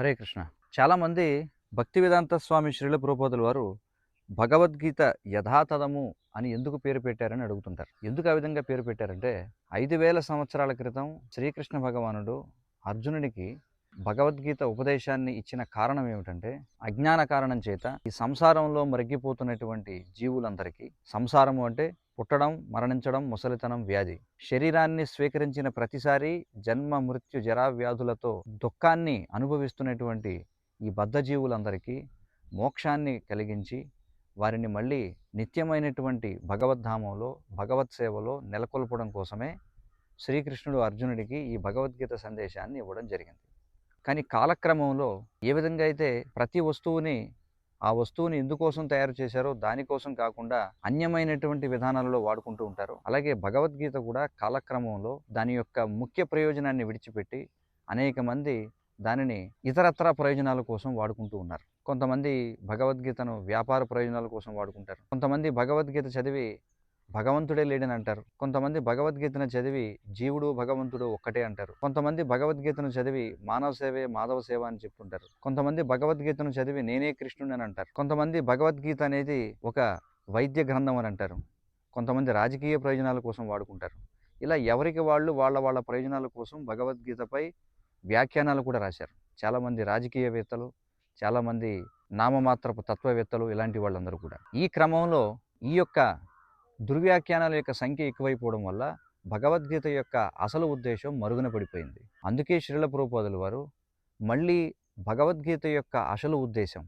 హరే కృష్ణ. చాలామంది భక్తి వేదాంత స్వామి శ్రీల ప్రభుపాదుల వారు భగవద్గీత యథాతథము అని ఎందుకు పేరు పెట్టారని అడుగుతుంటారు. ఎందుకు ఆ విధంగా పేరు పెట్టారంటే ఐదు వేల సంవత్సరాల క్రితం శ్రీకృష్ణ భగవానుడు అర్జునుడికి భగవద్గీత ఉపదేశాన్ని ఇచ్చిన కారణం ఏమిటంటే అజ్ఞాన కారణం చేత ఈ సంసారంలో మరిగిపోతున్నటువంటి జీవులందరికీ సంసారము అంటే పుట్టడం మరణించడం ముసలితనం వ్యాధి. శరీరాన్ని స్వీకరించిన ప్రతిసారి జన్మ మృత్యు జరా వ్యాధులతో దుఃఖాన్ని అనుభవిస్తున్నటువంటి ఈ బద్ధజీవులందరికీ మోక్షాన్ని కలిగించి వారిని మళ్ళీ నిత్యమైనటువంటి భగవద్ధామంలో భగవత్ సేవలో నెలకొల్పడం కోసమే శ్రీకృష్ణుడు అర్జునుడికి ఈ భగవద్గీత సందేశాన్ని ఇవ్వడం జరిగింది. కానీ కాలక్రమంలో ఏ విధంగా అయితే ప్రతి వస్తువుని ఆ వస్తువుని ఎందుకోసం తయారు చేశారో దానికోసం కాకుండా అన్యమైనటువంటి విధానాలలో వాడుకుంటూ ఉంటారు. అలాగే భగవద్గీత కూడా కాలక్రమంలో దాని యొక్క ముఖ్య ప్రయోజనాన్ని విడిచిపెట్టి అనేక మంది దానిని ఇతరత్ర ప్రయోజనాల కోసం వాడుకుంటూ ఉన్నారు. కొంతమంది భగవద్గీతను వ్యాపార ప్రయోజనాల కోసం వాడుకుంటారు. కొంతమంది భగవద్గీత చదివి భగవంతుడే లేడని అంటారు. కొంతమంది భగవద్గీతను చదివి జీవుడు భగవంతుడు ఒక్కటే అంటారు. కొంతమంది భగవద్గీతను చదివి మానవ సేవే మాధవ సేవ అని చెప్తుంటారు కొంతమంది భగవద్గీతను చదివి నేనే కృష్ణుడు అని అంటారు. కొంతమంది భగవద్గీత అనేది ఒక వైద్య గ్రంథం అని అంటారు. కొంతమంది రాజకీయ ప్రయోజనాల కోసం వాడుకుంటారు. ఇలా ఎవరికి వాళ్ళు వాళ్ళ వాళ్ళ ప్రయోజనాల కోసం భగవద్గీతపై వ్యాఖ్యానాలు కూడా రాశారు. చాలామంది రాజకీయవేత్తలు చాలామంది నామమాత్రపు తత్వవేత్తలు ఇలాంటి వాళ్ళందరూ కూడా. ఈ క్రమంలో ఈ యొక్క దుర్వ్యాఖ్యానాల యొక్క సంఖ్య ఎక్కువైపోవడం వల్ల భగవద్గీత యొక్క అసలు ఉద్దేశం మరుగున పడిపోయింది. అందుకే శ్రీల ప్రభుపాదుల వారు మళ్ళీ భగవద్గీత యొక్క అసలు ఉద్దేశం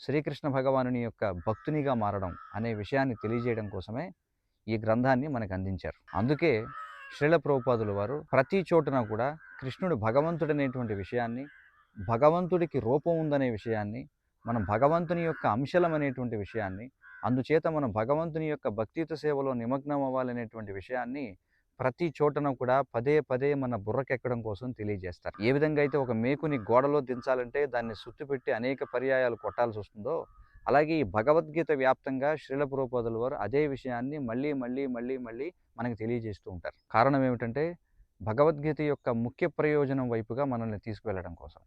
శ్రీకృష్ణ భగవానుని యొక్క భక్తునిగా మారడం అనే విషయాన్ని తెలియజేయడం కోసమే ఈ గ్రంథాన్ని మనకు అందించారు. అందుకే శ్రీల ప్రభుపాదులు వారు ప్రతి చోటున కూడా కృష్ణుడు భగవంతుడనేటువంటి విషయాన్ని భగవంతుడికి రూపం ఉందనే విషయాన్ని మనం భగవంతుని యొక్క అంశలం అనేటువంటి విషయాన్ని అందుచేత మనం భగవంతుని యొక్క భక్తిత సేవలో నిమగ్నం అవ్వాలనేటువంటి విషయాన్ని ప్రతి చోటన కూడా పదే పదే మన బుర్రకెక్కడం కోసం తెలియజేస్తారు. ఏ విధంగా అయితే ఒక మేకుని గోడలో దించాలంటే దాన్ని సుత్తుపెట్టి అనేక పర్యాయాలు కొట్టాల్సి వస్తుందో అలాగే ఈ భగవద్గీత వ్యాప్తంగా శ్రీల పురోపదుల వారు అదే విషయాన్ని మళ్ళీ మళ్ళీ మళ్ళీ మళ్ళీ మనకు తెలియజేస్తూ ఉంటారు. కారణం ఏమిటంటే భగవద్గీత యొక్క ముఖ్య ప్రయోజనం వైపుగా మనల్ని తీసుకువెళ్ళడం కోసం.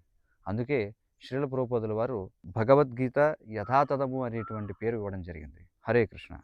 అందుకే శ్రీల పురోపదుల వారు భగవద్గీత యథాతథము అనేటువంటి పేరు ఇవ్వడం జరిగింది. హరే కృష్ణ.